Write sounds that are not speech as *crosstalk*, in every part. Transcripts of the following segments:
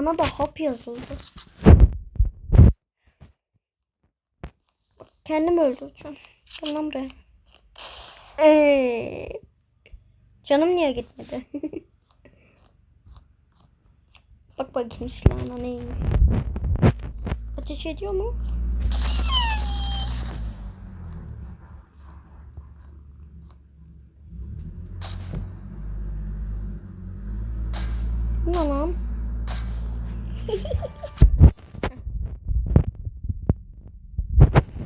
Bana da hap yazıldı. Kendim öldüreceğim. Lan buraya. Ee, canım niye gitmedi? *laughs* Bak bakayım silahına neymiş. Ateş ediyor mu? Ne?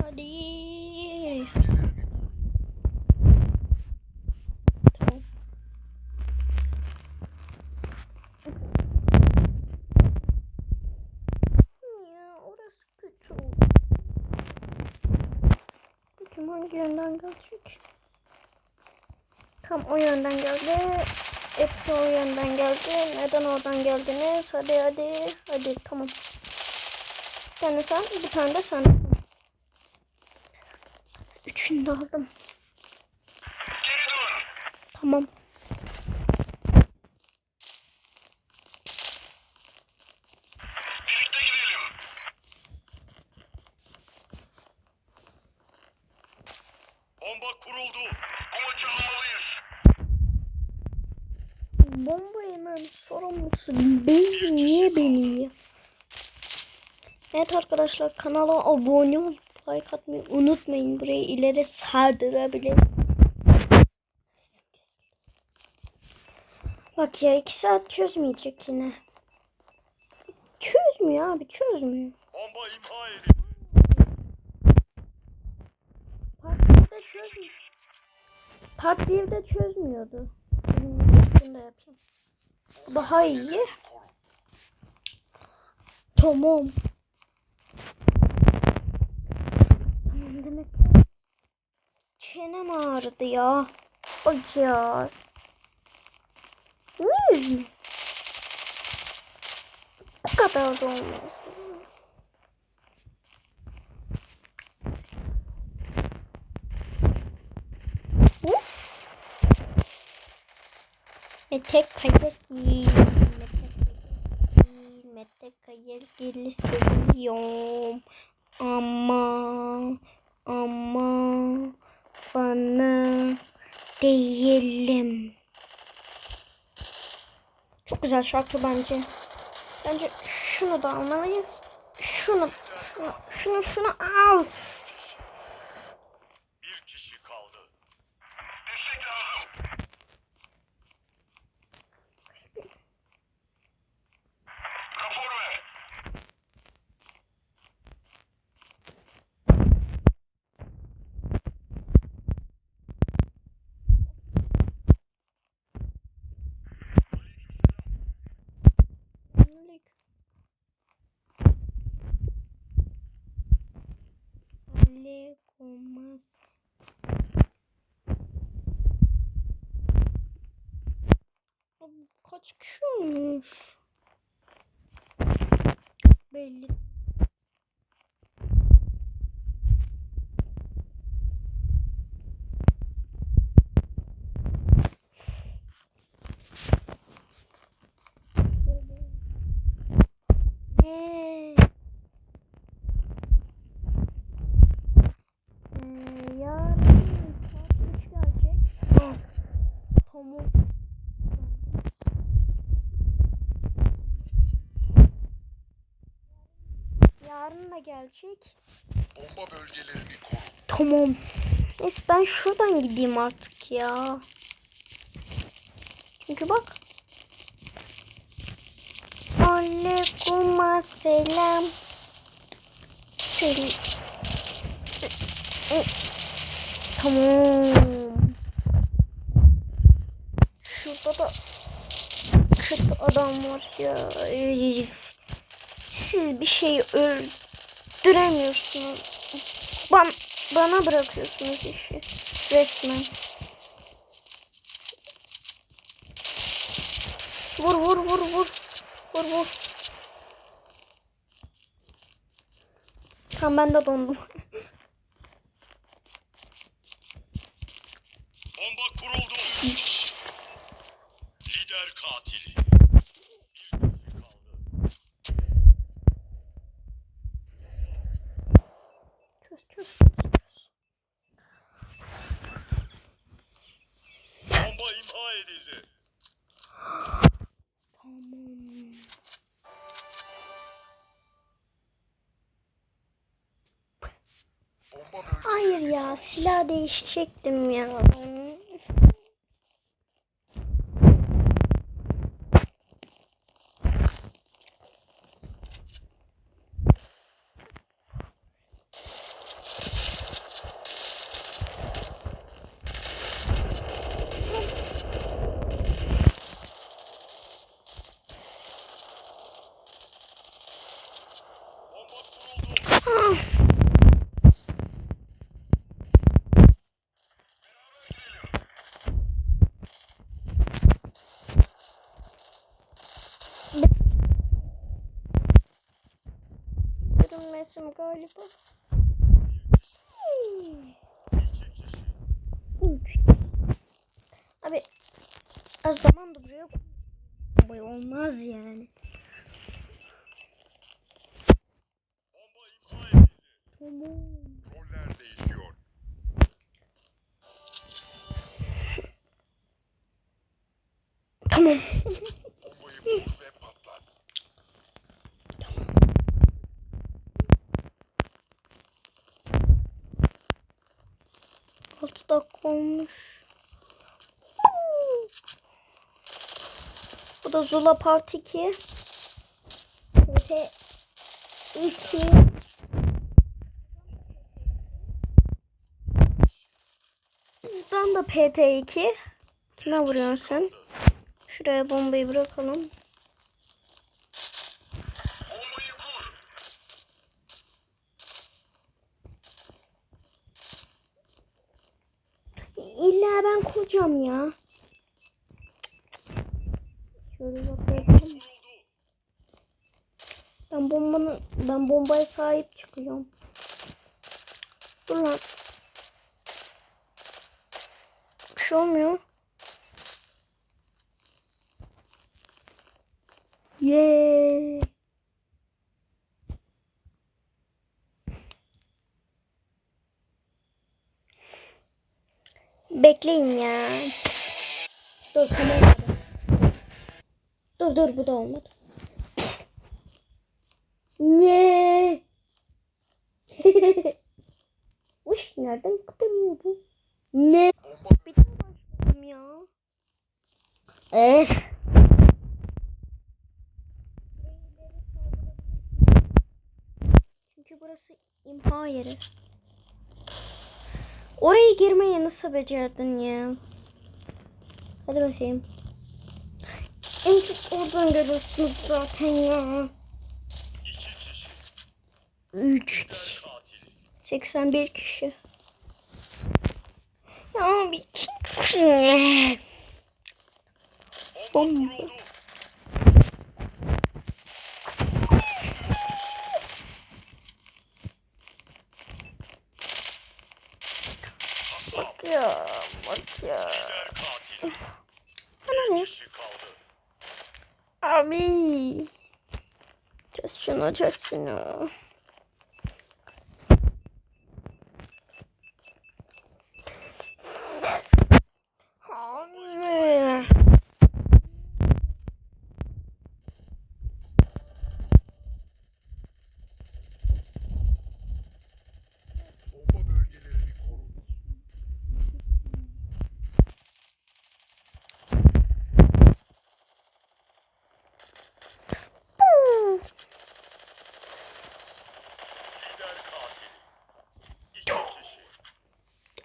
Hadi. Tamam. Ya orası kötü. Bakayım hangi yönden gelecek? Tam o yönden geldi. Hepsi o yönden geldi. Neden oradan geldiniz? Hadi hadi. Hadi tamam. Bir tane sen, bir tane de sen. Üçünü de aldım. Tamam. Birlikte gidelim. Bomba kuruldu. Umut'u almalıyız. Bombayının sorumlusu ben niye benim ya? Evet arkadaşlar kanala abone olup like atmayı unutmayın. Burayı ileri sardırabilir. Bak ya iki saat çözmeyecek yine. Çözmüyor abi çözmüyor. Bomba imha edildi. Part 1'de çözmüyor. Part 1'de çözmüyordu. Bunu da yapayım. Daha iyi. Tamam. Demek. Çenem ağrıdı ya. Ya. Niye yüzme? Bu kadar da olmaz. Bu? Değil. Mete kayık değil. Mete kayık seviyorum. Ama ama fanı değilim. Çok güzel şarkı bence. Bence şunu da almalıyız. Şunu, şunu, şunu, şunu al. Bir kişi kaldı. Destek lazım. Rapor ver. Aleyküm Olmuş? Belli. Ee, yarın saat üç gelecek. Ha. Tamam. Da gelecek. Bomba bölgelerini koru. Tamam. Neyse ben şuradan gideyim artık ya. Çünkü bak. Aleyküm selam. Selam. Tamam. Şurada da kötü adam var ya. Siz bir şey öldüremiyorsunuz. Ban bana bırakıyorsunuz işi. Resmen. Vur vur vur vur. Vur vur. Tamam ben de dondum. Bomba kuruldu. Lider katili. Bir kişi kaldı. İmha edildi. Tamam. Bomba Hayır ya silah değişecektim ya. Bomba kuruldu. Ah. Görünmesim galiba. Abi az zaman da buraya Boy olmaz yani. Bomba. Roller değişiyor. Tamam. *laughs* Bombayı bul ve patlat. Altı dakika. Bu da Zula Part 2. Ve 2. Buradan da PT2. Kime vuruyorsun sen? Şuraya bombayı bırakalım. Bombayı kur. İlla ben kuracağım ya. Şöyle bakayım. Kuruldu. Ben bombanı ben bombaya sahip çıkıyorum. Dur lan. Bir şey olmuyor. Yeah. Bekleyin ya. Dur. Dur dur bu da olmadı. Ne? *laughs* Uş nereden kıpırmıyor bu? Ne? Bir daha başladım ya. Eh. Çünkü burası imha yeri. Oraya girmeyi nasıl becerdin ya? Hadi bakayım. En çok oradan görürsünüz zaten ya. İki kişi. 3 Lider katili. 81 kişi. Ya bir kişi. Bomba? Kişi. Abi. Çöz şunu çöz şunu. Abi. Bomba bölgelerini koru. Lider katili. İki kişi.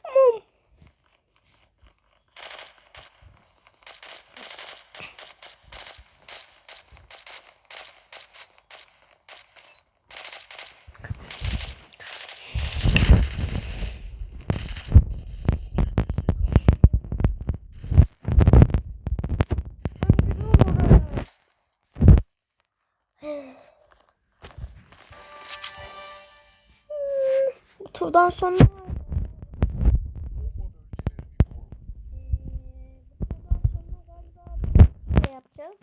Tamam. Bu turdan sonra şey yapacağız.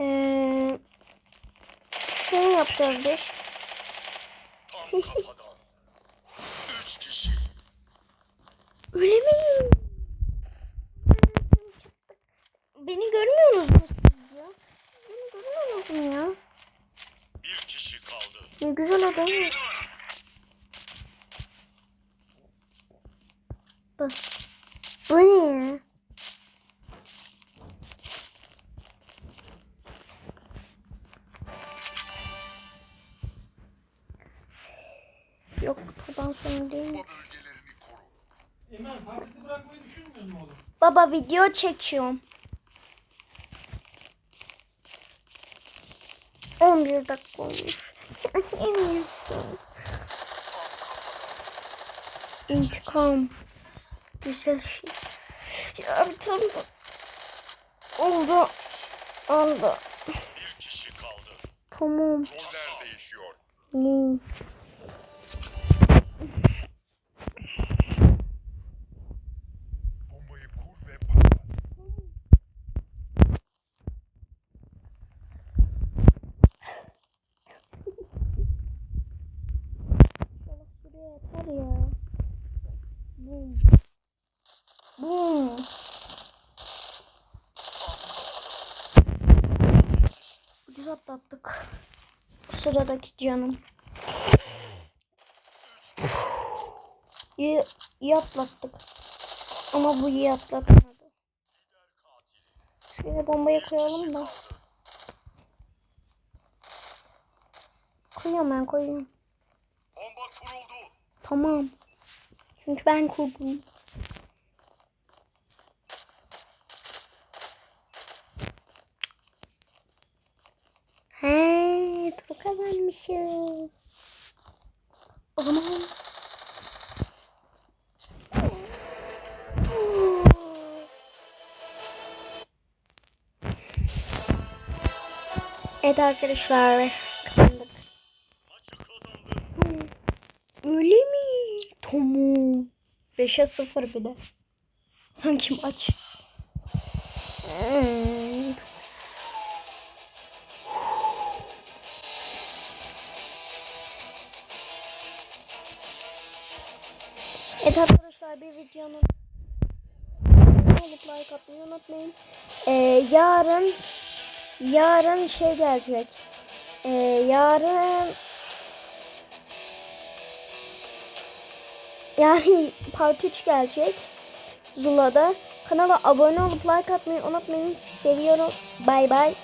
Ee, şunu yapacağız biz. Tam kafadan. Üç kişi. Beni görmüyorsunuz mu siz ya? Siz beni görmüyorsunuz mu ya? Bir kişi kaldı. Ne güzel adam. Bak. Bu ne ya? Yok buradan sonra değil. bırakmayı düşünmüyor musun oğlum? Baba video çekiyorum. 11 dakika olmuş. Ya sevmiyorsun. İntikam. Güzel şey. Ya bir tane oldu. Oldu. Bir kişi kaldı. Tamam. Roller değişiyor. İyi. Bombayı kur ve patlat. İnşallah buraya yeter ya. Bum. Bum. Ucuz atlattık. Sıradaki canım. İyi, iyi atlattık. Ama bu iyi atlatmadı. Şuraya bombayı koyalım da. Koyuyorum ben koyuyorum. Bomba kuruldu. Tamam. Çünkü ben kurdum. He, top kazanmışız. O zaman Evet arkadaşlar 5'e 0 bir de. Sanki maç. Evet arkadaşlar bir videonun like atmayı unutmayın. Ee, yarın yarın şey gelecek. Ee, yarın Yani part 3 gelecek. Zula'da. Kanala abone olup like atmayı unutmayın. Seviyorum. Bay bay.